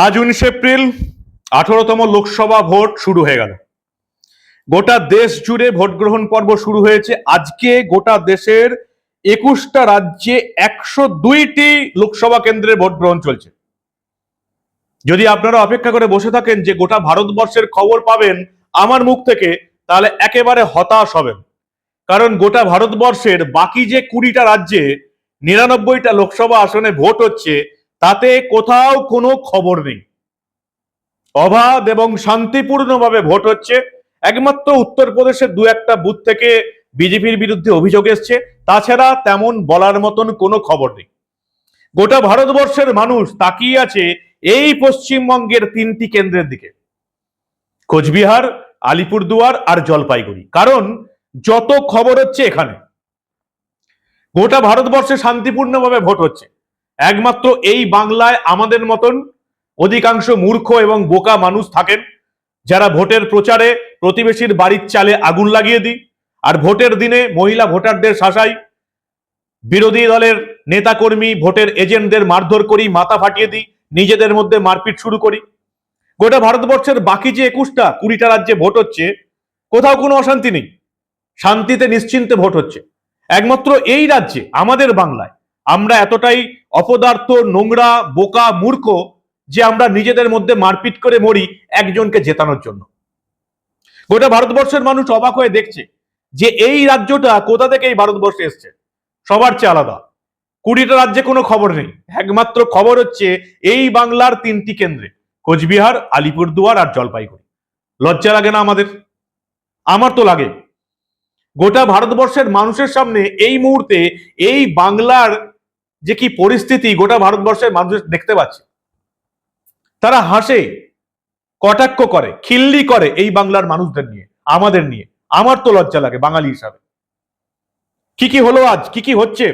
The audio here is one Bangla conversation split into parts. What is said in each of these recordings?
আজ উনিশে এপ্রিল আঠারোতম লোকসভা ভোট শুরু হয়ে গেল। গোটা দেশ জুড়ে ভোট গ্রহণ পর্ব শুরু হয়েছে। আজকে গোটা দেশের একুশটা রাজ্যে একশো দুইটি লোকসভা কেন্দ্রে ভোট গ্রহণ চলছে। যদি আপনারা অপেক্ষা করে বসে থাকেন যে গোটা ভারতবর্ষের খবর পাবেন আমার মুখ থেকে, তাহলে একেবারে হতাশ হবেন। কারণ গোটা ভারতবর্ষের বাকি যে কুড়িটা রাজ্যে নিরানব্বইটা লোকসভা আসনে ভোট হচ্ছে তাতে কোথাও কোনো খবর নেই। অবাধ এবং শান্তিপূর্ণভাবে ভোট হচ্ছে। একমাত্র উত্তরপ্রদেশের দু একটা বুথ থেকে বিজেপির বিরুদ্ধে অভিযোগ এসছে। তাছাড়া তেমন বলার মতন কোনো খবর নেই। গোটা ভারতবর্ষের মানুষ তাকিয়ে আছে এই পশ্চিমবঙ্গের তিনটি কেন্দ্রের দিকে। কোচবিহার, আলিপুরদুয়ার আর জলপাইগুড়ি। কারণ যত খবর হচ্ছে এখানে, গোটা ভারতবর্ষে শান্তিপূর্ণভাবে ভোট হচ্ছে। একমাত্র এই বাংলায় আমাদের মতন অধিকাংশ মূর্খ এবং বোকা মানুষ থাকেন, যারা ভোটের প্রচারে প্রতিবেশীর বাড়ির চালে আগুন লাগিয়ে দিই। আর ভোটের দিনে মহিলা ভোটারদের শাসাই, বিরোধী দলের নেতাকর্মী, ভোটের এজেন্টদের মারধর করি, মাথা ফাটিয়ে দিই, নিজেদের মধ্যে মারপিট শুরু করি। গোটা ভারতবর্ষের বাকি যে একুশটা, কুড়িটা রাজ্যে ভোট হচ্ছে, কোথাও কোনো অশান্তি নেই। শান্তিতে, নিশ্চিন্তে ভোট হচ্ছে। একমাত্র এই রাজ্যে, আমাদের বাংলায়, আমরা এতটাই অপদার্থ, নোংরা, বোকা, মূর্খ, যে আমরা নিজেদের মধ্যে মারপিট করে মরি একজনকে জেতানোর জন্য। গোটা ভারতবর্ষের মানুষ অবাক হয়ে দেখছে যে এই রাজ্যটা কোথা থেকে এই ভারতবর্ষে এসছে। সবার চেয়ে আলাদা। কুড়িটা রাজ্যে কোনো খবর নেই। একমাত্র খবর হচ্ছে এই বাংলার তিনটি কেন্দ্রে, কোচবিহার, আলিপুরদুয়ার আর জলপাইগুড়ি। লজ্জা লাগে না আমাদের? আমার তো লাগে। গোটা ভারতবর্ষের মানুষের সামনে এই মুহূর্তে এই বাংলার যে কি পরিস্থিতি গোটা ভারতবর্ষের মানুষ দেখতে পাচ্ছে। তারা হাসে, কটাক্ষ করে, খিল্লি করে এই বাংলার মানুষদের নিয়ে, আমাদের নিয়ে। আমার তো লজ্জা লাগে বাঙালি হিসাবে। কি কি হলো আজ? কি কি হচ্ছে?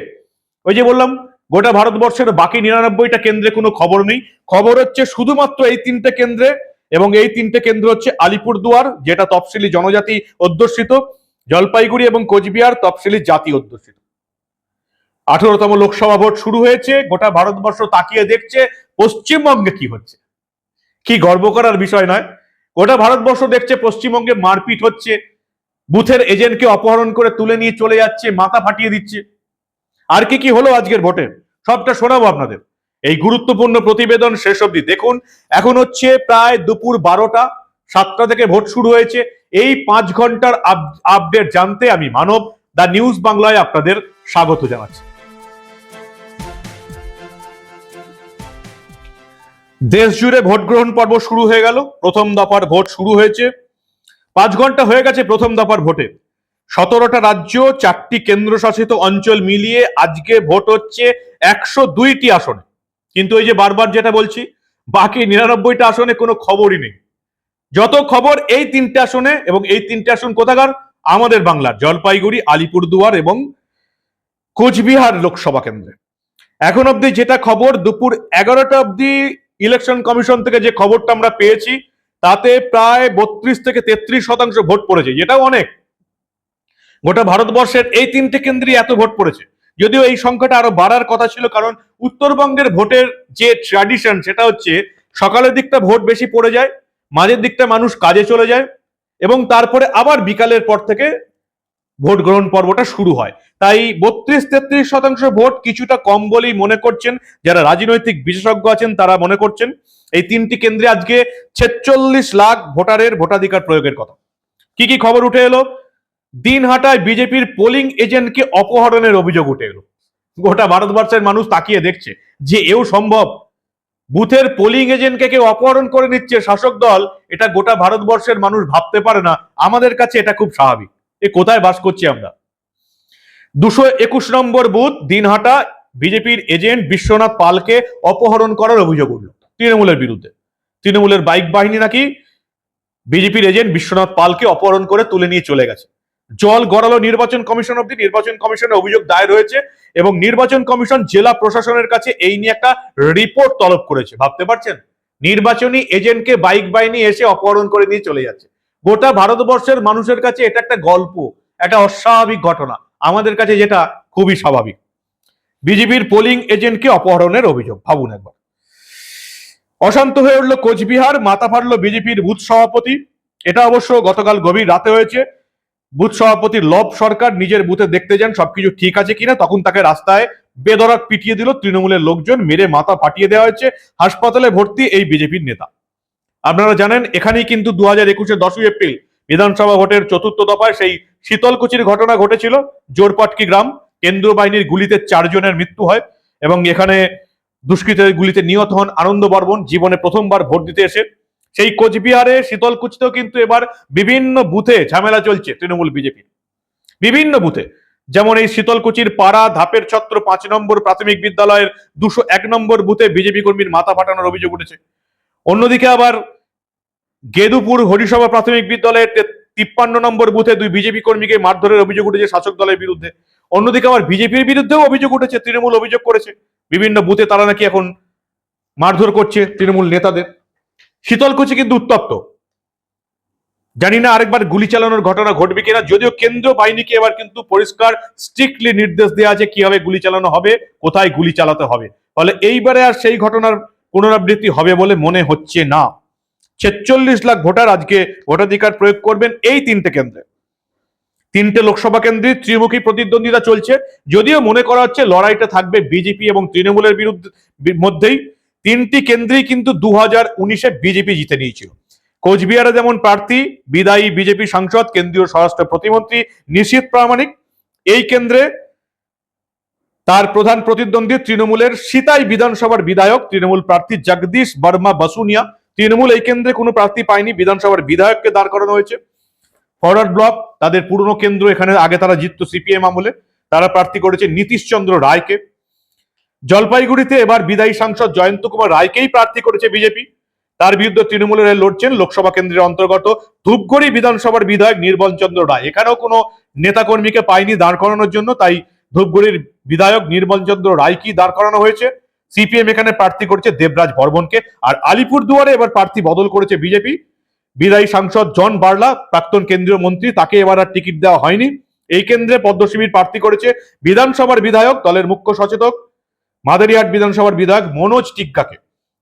ওই যে বললাম, গোটা ভারতবর্ষের বাকি নিরানব্বইটা কেন্দ্রে কোনো খবর নেই। খবর হচ্ছে শুধুমাত্র এই তিনটে কেন্দ্রে এবং এই তিনটে কেন্দ্র হচ্ছে আলিপুরদুয়ার, যেটা তফসিলি জনজাতি অধ্যুষিত, জলপাইগুড়ি এবং কোচবিহার তফসিলি জাতি অধ্যুষিত। আঠারোতম লোকসভা ভোট শুরু হয়েছে, গোটা ভারতবর্ষ তাকিয়ে দেখছে পশ্চিমবঙ্গে কি হচ্ছে। কি গর্ব করার বিষয় নয়, গোটা ভারতবর্ষ দেখছে পশ্চিমবঙ্গে মারপিট হচ্ছে, বুথের এজেন্টকে অপহরণ করে তুলে নিয়ে চলে যাচ্ছে, মাথা ফাটিয়ে দিচ্ছে। আর কি কি হলো আজকের ভোটে, সবটা শোনাবো আপনাদের। এই গুরুত্বপূর্ণ প্রতিবেদন শেষ অবধি দেখুন। এখন হচ্ছে প্রায় দুপুর বারোটা, সাতটা থেকে ভোট শুরু হয়েছে। এই পাঁচ ঘণ্টার আপডেট জানতে আমি মানব, দ্য নিউজ বাংলায় আপনাদের স্বাগত জানাচ্ছি। দেশ জুড়ে ভোট গ্রহণ পর্ব শুরু হয়ে গেল। প্রথম দফার ভোট শুরু হয়েছে। পাঁচ ঘণ্টা হয়ে গেছে প্রথম দফার ভোটে। সতেরোটা রাজ্য, চারটি কেন্দ্রশাসিত অঞ্চল মিলিয়ে আজকে ভোট হচ্ছে একশো দুইটি আসনে। কিন্তু এই যে বারবার যেটা বলছি, বাকি নিরানব্বইটা আসনে কোনো খবরই নেই। যত খবর এই তিনটে আসনে এবং এই তিনটে আসন কোথাকার? আমাদের বাংলার জলপাইগুড়ি, আলিপুরদুয়ার এবং কোচবিহার লোকসভা কেন্দ্রে। এখন অবধি যেটা খবর, দুপুর এগারোটা অবধি ইলেকশন কমিশন থেকে যে খবরটা আমরা পেয়েছি, তাতে প্রায় বত্রিশ থেকে তেত্রিশ শতাংশ ভোট পড়েছে, যেটাও অনেক। গোটা ভারতবর্ষের এই তিনটে কেন্দ্রে এত ভোট পড়েছে। যদিও এই সংখ্যাটা আরও বাড়ার কথা ছিল, কারণ উত্তরবঙ্গের ভোটের যে ট্র্যাডিশন সেটা হচ্ছে সকালের দিকটা ভোট বেশি পড়ে যায়, মাঝের দিকটা মানুষ কাজে চলে যায়, এবং তারপরে আবার বিকালের পর থেকে ভোট গ্রহণ পর্বটা শুরু হয়। তাই বত্রিশ তেত্রিশ শতাংশ ভোট কিছুটা কম বলেই মনে করছেন। যারা রাজনৈতিক বিশেষজ্ঞ আছেন, তারা মনে করছেন এই তিনটি কেন্দ্রে আজকে ছেচল্লিশ লাখ ভোটারের ভোটাধিকার প্রয়োগের কথা। কি কি খবর উঠে এলো? দিনহাটায় বিজেপির পোলিং এজেন্টকে অপহরণের অভিযোগ উঠে এলো। গোটা ভারতবর্ষের মানুষ তাকিয়ে দেখছে যে এও সম্ভব। বুথের পোলিং এজেন্টকে কেউ অপহরণ করে নিচ্ছে শাসক দল, এটা গোটা ভারতবর্ষের মানুষ ভাবতে পারে না। আমাদের কাছে এটা খুব স্বাভাবিক। এ কোথায় বাস করছি আমরা? দুশো একুশ নম্বর বুথ, দিনহাটা, বিজেপির এজেন্ট বিশ্বনাথ পালকে অপহরণ করার অভিযোগ উঠল তৃণমূলের বিরুদ্ধে। তৃণমূলের বাইক বাহিনী নাকি বিজেপির এজেন্ট বিশ্বনাথ পালকে অপহরণ করে তুলে নিয়ে চলে গেছে। জল গড়ালো নির্বাচন কমিশন অব্দি নির্বাচন কমিশনের অভিযোগ দায়ের হয়েছে এবং নির্বাচন কমিশন জেলা প্রশাসনের কাছে এই নিয়ে একটা রিপোর্ট তলব করেছে। ভাবতে পারছেন? নির্বাচনী এজেন্টকে বাইক বাহিনী এসে অপহরণ করে নিয়ে চলে যাচ্ছে। গোটা ভারতবর্ষের মানুষের কাছে এটা একটা গল্প, একটা অস্বাভাবিক ঘটনা। আমাদের কাছে যেটা খুবই স্বাভাবিক। বিজেপির পোলিং এজেন্টকে অপহরণের অভিযোগ, ভাবুন একবার। অশান্ত হয়ে উঠল কোচবিহার, মাথা ফাটলো বিজেপির বুথ সভাপতি। এটা অবশ্য গতকাল গভীর রাতে হয়েছে। বুথ সভাপতি লব সরকার নিজের বুথে দেখতে যান, সবকিছু ঠিক আছে কিনা, তখন তাকে রাস্তায় বেদরাক পিটিয়ে দিল। তৃণমূলের লোকজন মেরে মাথা ফাটিয়ে দেওয়া হয়েছে। হাসপাতালে ভর্তি এই বিজেপির নেতা। আপনারা জানেন, এখানেই কিন্তু দু হাজার একুশের দশই এপ্রিল বিধানসভা ভোটের চতুর্থ দফায় সেই শীতলকুচির ঘটনা ঘটেছিল। জোরপাটকি গ্রাম, কেন্দ্রীয় বাহিনীর গুলিতে চারজনের মৃত্যু হয় এবং এখানে দুষ্কৃতের গুলিতে নিহত হন আনন্দ বর্মন, জীবনে প্রথমবার ভোট দিতে এসে। সেই কোচবিহারে শীতলকুচিতেও কিন্তু এবার বিভিন্ন বুথে ঝামেলা চলছে তৃণমূল বিজেপি বিভিন্ন বুথে, যেমন এই শীতলকুচির পাড়া ধাপের ছত্র পাঁচ নম্বর প্রাথমিক বিদ্যালয়ের দুশো এক নম্বর বুথে বিজেপি কর্মীর মাথা ফাটানোর অভিযোগ উঠেছে। অন্যদিকে আবার গেদুপুর হরিসভা প্রাথমিক বিদ্যালয়ের তিপ্পান্ন নম্বর বুথে দুই বিজেপি কর্মীকে মারধরের অভিযোগ উঠেছে শাসক দলের বিরুদ্ধে। অন্যদিকে আবার বিজেপির বিরুদ্ধেও অভিযোগ উঠেছে, তৃণমূল অভিযোগ করেছে। বিভিন্ন বুথে তারা নাকি এখন মারধর করছে তৃণমূল নেতাদের। শীতলকুচি কিন্তু উত্তপ্ত। জানি না আরেকবার গুলি চালানোর ঘটনা ঘটবে কিনা, যদিও কেন্দ্র বাহিনীকে এবার কিন্তু পরিষ্কার, স্ট্রিক্টলি নির্দেশ দেওয়া আছে কীভাবে গুলি চালানো হবে, কোথায় গুলি চালাতে হবে। ফলে এইবারে আর সেই ঘটনার পুনরাবৃত্তি হবে বলে মনে হচ্ছে না। ছেচল্লিশ লাখ ভোটার আজকে ভোটাধিকার প্রয়োগ করবেন এই তিনটে কেন্দ্রে। তিনটে লোকসভা কেন্দ্রে ত্রিমুখী প্রতিদ্বন্দ্বিতা চলছে। যদিও মনে করা হচ্ছে লড়াইটা থাকবে বিজেপি এবং তৃণমূলের বিরুদ্ধে মধ্যেই। তিনটি কেন্দ্রেই কিন্তু দু হাজার উনিশে বিজেপি জিতে নিয়েছিল। কোচবিহারে যেমন প্রার্থী, বিদায়ী বিজেপি সাংসদ, কেন্দ্রীয় স্বরাষ্ট্র প্রতিমন্ত্রী নিশীত প্রামাণিক। এই কেন্দ্রে তার প্রধান প্রতিদ্বন্দ্বী তৃণমূলের সিতাই বিধানসভার বিধায়ক তৃণমূল প্রার্থী জগদীশ বর্মা বসুনিয়া। তৃণমূল এই কেন্দ্রে কোনো প্রার্থী পায়নি, বিধানসভার বিধায়ককে দাঁড় করানো হয়েছে। ফরওয়ার্ড ব্লক, তাদের পুরনো কেন্দ্র, এখানে আগে তারা জিততো সিপিএম আমলে। তারা প্রার্থী করেছে নীতিশচন্দ্র রায়কে। জলপাইগুড়িতে এবার বিদায়ী সাংসদ জয়ন্ত কুমার রায়কেই প্রার্থী করেছে বিজেপি। তার বিরুদ্ধে তৃণমূলের লড়ছেন লোকসভা কেন্দ্রের অন্তর্গত ধূপগুড়ি বিধানসভার বিধায়ক নির্মল চন্দ্র রায়। এখানেও কোনো নেতাকর্মীকে পায়নি দাঁড় করানোর জন্য, তাই ধূপগুড়ির বিধায়ক নির্মল চন্দ্র রায়কেই দাঁড় করানো হয়েছে? সিপিএম এখানে প্রার্থী করেছে দেবরাজ বর্মনকে, আর আলিপুর দুয়ারে এবার প্রার্থী বদল করেছে বিজেপি। বিদায়ী সাংসদ জন বার্লা, প্রাক্তন কেন্দ্রীয় মন্ত্রী, তাকে এবার আর টিকিট দেওয়া হয়নি। এই কেন্দ্রে পদ্মশিবির প্রার্থী করেছে বিধানসভার বিধায়ক, দলের মুখ্য সচেতক মাদারিহাট বিধানসভার বিধায়ক মনোজ টিগ্গাকে।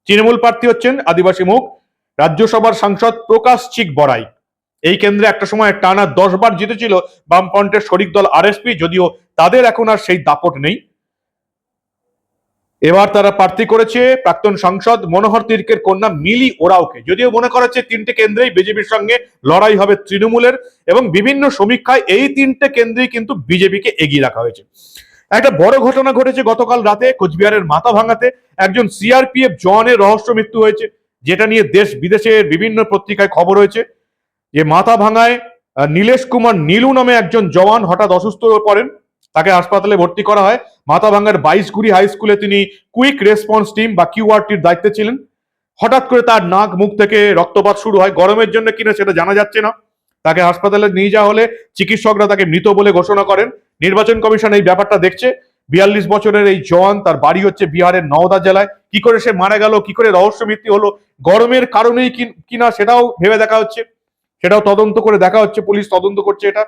তৃণমূল প্রার্থী হচ্ছেন আদিবাসী মুখ। রাজ্যসভার সাংসদ প্রকাশ চিক বড়াই এই কেন্দ্রে একটা সময় টানা দশ বার জিতেছিল বামফ্রন্টের শরিক দল আরএসপি, যদিও তাদের এখন আর সেই দাপট নেই। এবার তারা প্রার্থী করেছে প্রাক্তন সাংসদ মনোহর তির্কের কন্যা মিলি ওরাওকে। যদিও মনে করা হচ্ছে তিনটে কেন্দ্রেই বিজেপির সঙ্গে লড়াই হবে তৃণমূলের এবং বিভিন্ন সমীক্ষায় এই তিনটে কেন্দ্রেই কিন্তু বিজেপিকে এগিয়ে রাখা হয়েছে। একটা বড় ঘটনা ঘটেছে গতকাল রাতে কোচবিহারের মাথা ভাঙাতে একজন সিআরপিএফ জওয়ানের রহস্য মৃত্যু হয়েছে, যেটা নিয়ে দেশ বিদেশের বিভিন্ন পত্রিকায় খবর হয়েছে। যে মাথা ভাঙায় নীলেশ কুমার নীলু নামে একজন জওয়ান হঠাৎ অসুস্থ হয়ে পড়েন। তাকে হাসপাতালে ভর্তি করা হয়। মাথা ভাঙার বাইশগুড়ি হাই স্কুলে তিনি কুইক রেসপন্স টিম বা কিউআরটির দায়িত্বে ছিলেন। হঠাৎ করে তার নাক, মুখ থেকে রক্তপাত শুরু হয়। গরমের জন্য কিনা সেটা জানা যাচ্ছে না। তাকে হাসপাতালে নিয়ে যাওয়া হলে চিকিৎসকরা তাকে মৃত বলে ঘোষণা করেন। নির্বাচন কমিশন এই ব্যাপারটা দেখছে। বিয়াল্লিশ বছরের এই জওয়ান, তার বাড়ি হচ্ছে বিহারের নওদা জেলায়। কি করে সে মারা গেল, কি করে রহস্য মৃত্যু হলো, গরমের কারণেই কিনা সেটাও ভেবে দেখা হচ্ছে। সেটাও তদন্ত করে দেখা হচ্ছে, পুলিশ তদন্ত করছে এটা।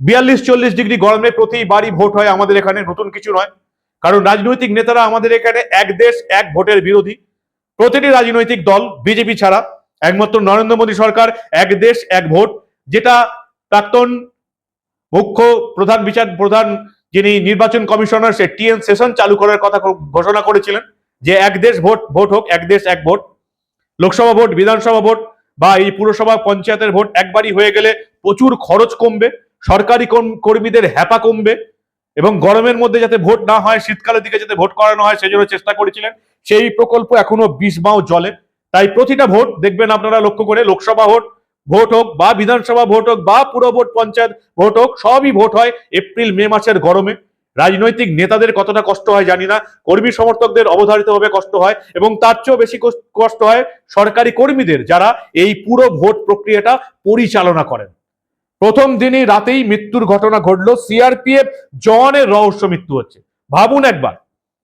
বিয়াল্লিশ, চল্লিশ ডিগ্রি গরমে প্রতি বাড়ি ভোট হয় আমাদের এখানে, নতুন কিছু নয়। কারণ রাজনৈতিক নেতারা আমাদের এখানে এক দেশ, এক ভোটের বিরোধী। প্রতিটি রাজনৈতিক দল, বিজেপি ছাড়া, একমাত্র নরেন্দ্র মোদী সরকার, এক দেশ, এক ভোট। যেটা প্রাক্তন মুখ্য প্রধান বিচার, প্রধান যিনি নির্বাচন কমিশনার, সে টিএন সেশন চালু করার কথা ঘোষণা করেছিলেন যে এক দেশ ভোট ভোট হোক, এক দেশ, এক ভোট। লোকসভা ভোট, বিধানসভা ভোট বা এই পুরসভা পঞ্চায়েতের ভোট একবারই হয়ে গেলে প্রচুর খরচ কমবে, সরকারি কর্ম- কর্মীদের হ্যাপা কমবে এবং গরমের মধ্যে যাতে ভোট না হয়, শীতকালের দিকে যাতে ভোট করানো হয় সেজন্য চেষ্টা করেছিলেন। সেই প্রকল্প এখনও বিষ বাও জলে। তাই প্রতিটা ভোট দেখবেন আপনারা লক্ষ্য করে, লোকসভা ভোট ভোট হোক বা বিধানসভা ভোট হোক বা পুরো ভোট পঞ্চায়েত ভোট হোক, সবই ভোট হয় এপ্রিল, মে মাসের গরমে। রাজনৈতিক নেতাদের কতটা কষ্ট হয় জানি না, কর্মী সমর্থকদের অবধারিতভাবে কষ্ট হয় এবং তার চেয়েও বেশি কষ্ট- হয় সরকারি কর্মীদের যারা এই পুরো ভোট প্রক্রিয়াটা পরিচালনা করেন। প্রথম দিনই রাতেই মৃত্যুর ঘটনা ঘটলো, সিআরপিএফ জওয়ানের রহস্য মৃত্যু হচ্ছে। ভাবুন একবার,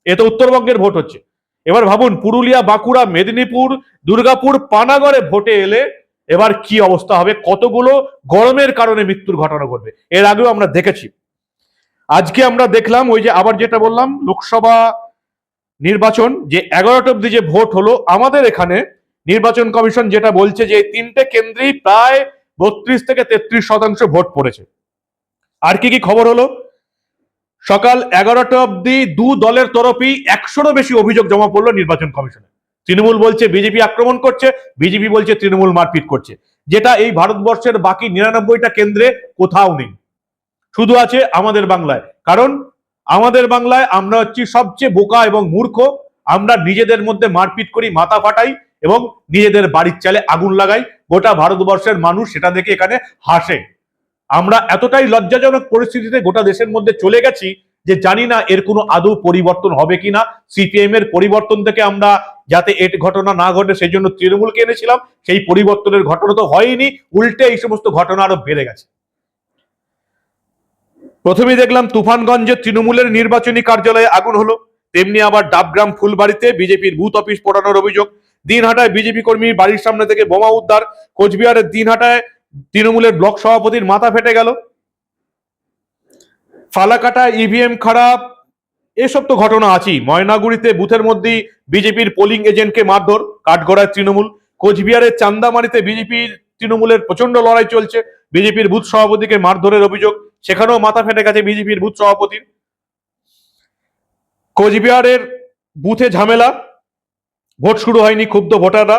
এ তো উত্তরবঙ্গের ভোট হচ্ছে। এবার ভাবুন, পুরুলিয়া, বাঁকুড়া, মেদিনীপুর, দুর্গাপুর, পানাগড়ে ভোটে এলে এবার কি অবস্থা হবে? কতগুলো গরমের কারণে মৃত্যুর ঘটনা ঘটবে? এর আগেও আমরা দেখেছি। আজকে আমরা দেখলাম ওই যে আবার যেটা বললাম, লোকসভা নির্বাচন যে এগারোটা অব্দি যে ভোট হলো, আমাদের এখানে নির্বাচন কমিশন যেটা বলছে যে তিনটে কেন্দ্রেই প্রায় বত্রিশ থেকে তেত্রিশ শতাংশ ভোট পড়েছে। আর কি কি খবর হলো? সকাল এগারোটা অব্দি দু দলের তরফেই একশোরও বেশি অভিযোগ জমা পড়ল নির্বাচন কমিশনে। তৃণমূল বলছে বিজেপি আক্রমণ করছে, বিজেপি বলছে তৃণমূল মারপিট করছে। যেটা এই ভারতবর্ষের বাকি নিরানব্বইটা কেন্দ্রে কোথাও নেই। শুধু আছে আমাদের বাংলায়। কারণ আমাদের বাংলায় আমরা হচ্ছি সবচেয়ে বোকা এবং মূর্খ। আমরা নিজেদের মধ্যে মারপিট করি, মাথা ফাটাই এবং নিজেদের বাড়ির চালে আগুন লাগাই। গোটা ভারতবর্ষের মানুষ সেটা দেখে এখানে হাসে। আমরা এতটাই লজ্জাজনক পরিস্থিতিতে গোটা দেশের মধ্যে চলে গেছি যে জানি না এর কোনো আদৌ পরিবর্তন হবে কিনা। সিপিএম এর পরিবর্তন থেকে আমরা যাতে এর ঘটনা না ঘটে, সেই জন্য তৃণমূলকে এনেছিলাম। সেই পরিবর্তনের ঘটনা তো হয়নি। উল্টে এই সমস্ত ঘটনা আরও বেড়ে গেছে। প্রথমেই দেখলাম তুফানগঞ্জে তৃণমূলের নির্বাচনী কার্যালয়ে আগুন হলো। তেমনি আবার ডাবগ্রাম ফুলবাড়িতে বিজেপির বুথ অফিস পোড়ানোর অভিযোগ। দিনহাটায় বিজেপি কর্মীর বাড়ির সামনে থেকে বোমা উদ্ধার। কোচবিহারের দিনহাটায় তৃণমূলের ব্লক সভাপতির মাথা ফেটে গেল। ফালাকাটা, ইভিএম খারাপ, এসব তো ঘটনা আছেই। ময়নাগুড়িতে বুথের মধ্যেই বিজেপির পোলিং এজেন্টকে মারধর, কাঠগড়ায় তৃণমূল। কোচবিহারের চান্দামারিতে বিজেপির তৃণমূলের প্রচণ্ড লড়াই চলছে। বিজেপির বুথ সভাপতিকে মারধরের অভিযোগ। সেখানেও মাথা ফেটে গেছে বিজেপির বুথ সভাপতির। কোচবিহারের বুথে ঝামেলা, ভোট শুরু হয়নি ক্ষুব্ধ ভোটাররা।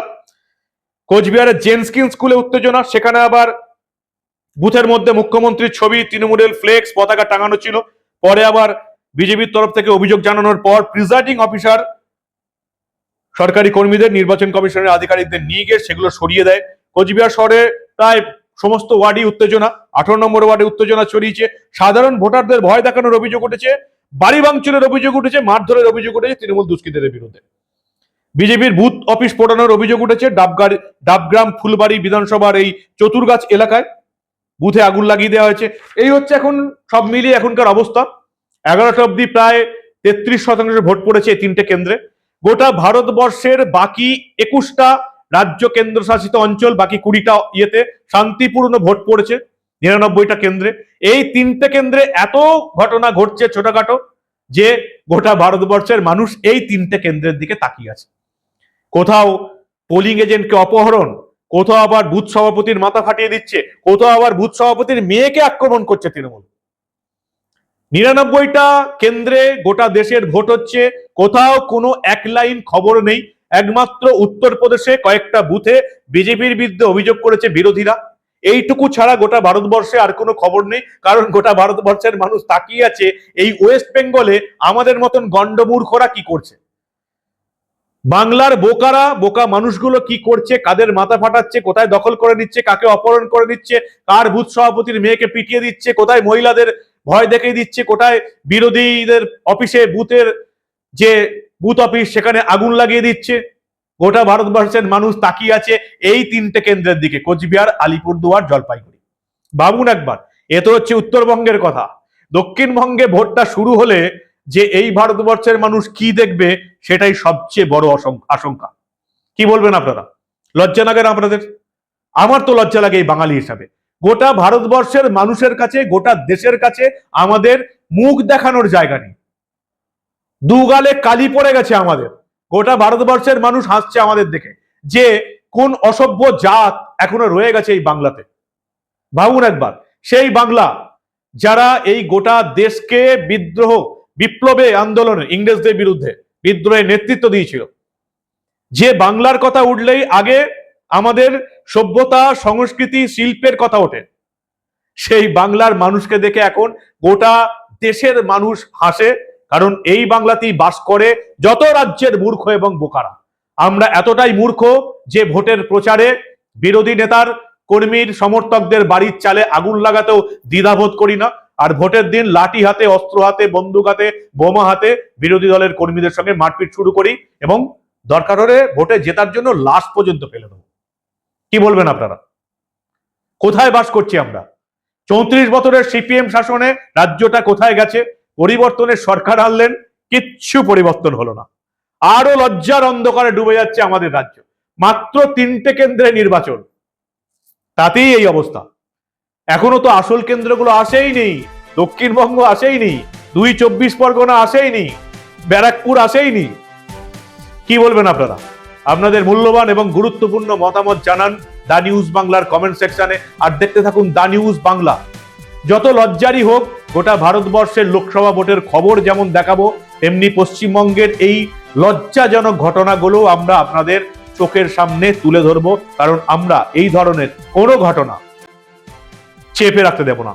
কোচবিহারের জেনস্কিন স্কুলে উত্তেজনা, সেখানে আবার বুথের মধ্যে মুখ্যমন্ত্রীর ছবি, তৃণমূলের ফ্লেক্স, পতাকা টাঙানো ছিল। পরে আবার বিজেপির তরফ থেকে অভিযোগ জানানোর পর প্রিজাইডিং অফিসার সরকারি কর্মীদের, নির্বাচন কমিশনের আধিকারিকদের নিয়ে গিয়ে সেগুলো সরিয়ে দেয়। কোচবিহার শহরে প্রায় সমস্ত ওয়ার্ডই উত্তেজনা। আঠারো নম্বর ওয়ার্ডে উত্তেজনা ছড়িয়েছে। সাধারণ ভোটারদের ভয় দেখানোর অভিযোগ উঠেছে। বাড়ি ভাঙচুরের অভিযোগ উঠেছে, মারধরের অভিযোগ উঠেছে তৃণমূল দুষ্কৃতীদের বিরুদ্ধে। বিজেপির বুথ অফিস পোড়ানোর অভিযোগ উঠেছে ডাবগাড়ি ডাবগ্রাম ফুলবাড়ি বিধানসভার এই চতুর্গাছ এলাকায়। বুথে আগুন লাগিয়ে দেওয়া হয়েছে। এই হচ্ছে এখন সব মিলিয়ে এখনকার অবস্থা। এগারোটা অব্দি প্রায় তেত্রিশ শতাংশ ভোট পড়েছে এই তিনটে কেন্দ্রে। গোটা ভারতবর্ষের বাকি একুশটা রাজ্য কেন্দ্রশাসিত অঞ্চল, বাকি কুড়িটা ইয়েতে শান্তিপূর্ণ ভোট পড়েছে, নিরানব্বইটা কেন্দ্রে। এই তিনটে কেন্দ্রে এত ঘটনা ঘটছে ছোটখাটো যে গোটা ভারতবর্ষের মানুষ এই তিনটে কেন্দ্রের দিকে তাকিয়ে আছে। কোথাও পোলিং এজেন্টকে অপহরণ, কোথাও আবার বুথ সভাপতির মাথা ফাটিয়ে দিচ্ছে, কোথাও আবার বুথ সভাপতির মেয়েকে আক্রমণ করছে তৃণমূল। নিরানব্বইটা কেন্দ্রে গোটা দেশের ভোট হচ্ছে, কোথাও কোনো এক লাইন খবর নেই একমাত্র উত্তরপ্রদেশে কয়েকটা বুথে বিজেপির বিরুদ্ধে অভিযোগ করেছে বিরোধীরা। এইটুকু ছাড়া গোটা ভারতবর্ষে আর কোনো খবর নেই, কারণ গোটা ভারতবর্ষের মানুষ তাকিয়ে আছে এই ওয়েস্ট বেঙ্গলে আমাদের মতন গণ্ডমূর্খরা কি করছে? বাংলার বোকারা, বোকা মানুষগুলো কি করছে, কাদের মাথা ফাটাচ্ছে, কোথায় দখল করে নিচ্ছে, কাকে অপহরণ করে নিচ্ছে, কার বুথ সভাপতির মেয়েকে পিটিয়ে দিচ্ছে, কোথায় মহিলাদের ভয় দেখিয়ে দিচ্ছে, কোথায় বিরোধীদের অফিসে বুথের যে বুথ অফিস সেখানে আগুন লাগিয়ে দিচ্ছে। গোটা ভারতবর্ষের মানুষ তাকিয়ে আছে এই তিনটে কেন্দ্রের দিকে, কোচবিহার, আলিপুরদুয়ার, জলপাইগুড়ি। ভাবুন একবার, এ তো হচ্ছে উত্তরবঙ্গের কথা। দক্ষিণবঙ্গে ভোটটা শুরু হলে যে এই ভারতবর্ষের মানুষ কি দেখবে সেটাই সবচেয়ে বড় আশঙ্কা- কি বলবেন আপনারা? লজ্জা লাগে না আপনাদের? আমার তো লজ্জা লাগে এই বাঙালি হিসাবে। গোটা ভারতবর্ষের মানুষের কাছে, গোটা দেশের কাছে আমাদের মুখ দেখানোর জায়গা নেই। দুগালে কালি পড়ে গেছে আমাদের। গোটা ভারতবর্ষের মানুষ হাসছে আমাদের দেখে যে কোন অসভ্য জাত এখনও রয়ে গেছে এই বাংলাতে। ভাবুন একবার, সেই বাংলা যারা এই গোটা দেশকে বিদ্রোহ, বিপ্লবে, আন্দোলনে, ইংরেজদের বিরুদ্ধে বিদ্রোহের নেতৃত্ব দিয়েছিল। যে বাংলার কথা উঠলেই আগে আমাদের সভ্যতা, সংস্কৃতি, শিল্পের কথা ওঠে। সেই বাংলার মানুষকে দেখে এখন গোটা দেশের মানুষ হাসে। কারণ এই বাংলাতেই বাস করে যত রাজ্যের মূর্খ এবং বোকারা। আমরা এতটাই মূর্খ যে ভোটের প্রচারে বিরোধী নেতার, কর্মীর, সমর্থকদের বাড়ির চালে আগুন লাগাতেও দ্বিধাবোধ করি না। আর ভোটের দিন লাঠি হাতে, অস্ত্র হাতে, বন্দুক হাতে, বোমা হাতে বিরোধী দলের কর্মীদের সঙ্গে মারপিট শুরু করি এবং দরকার হলে ভোটে জেতার জন্য লাশ পর্যন্ত ফেলে দেবো। কি বলবেন আপনারা? কোথায় বাস করছি আমরা? চৌত্রিশ বছরের সিপিএম শাসনে রাজ্যটা কোথায় গেছে? পরিবর্তনের সরকার আনলেন, কিচ্ছু পরিবর্তন হলো না। আরও লজ্জার অন্ধকারে ডুবে যাচ্ছে আমাদের রাজ্য। মাত্র তিনটে কেন্দ্রে নির্বাচন। তাতেই এই অবস্থা। এখনও তো আসল কেন্দ্রগুলো আসেই নেই। দক্ষিণবঙ্গ আসেই নেই। দুই চব্বিশ পরগনা আসেই নি ব্যারাকপুর আসেই নি কি বলবেন আপনারা? আপনাদের মূল্যবান এবং গুরুত্বপূর্ণ মতামত জানান দা নিউজ বাংলার কমেন্ট সেকশনে। আর দেখতে থাকুন দা নিউজ বাংলা। যত লজ্জারই হোক গোটা ভারতবর্ষের লোকসভা ভোটের খবর যেমন দেখাবো, তেমনি পশ্চিমবঙ্গের এই লজ্জাজনক ঘটনাগুলো আমরা আপনাদের চোখের সামনে তুলে ধরবো, কারণ আমরা এই ধরনের কোনো ঘটনা চেপে রাখতে দেব না।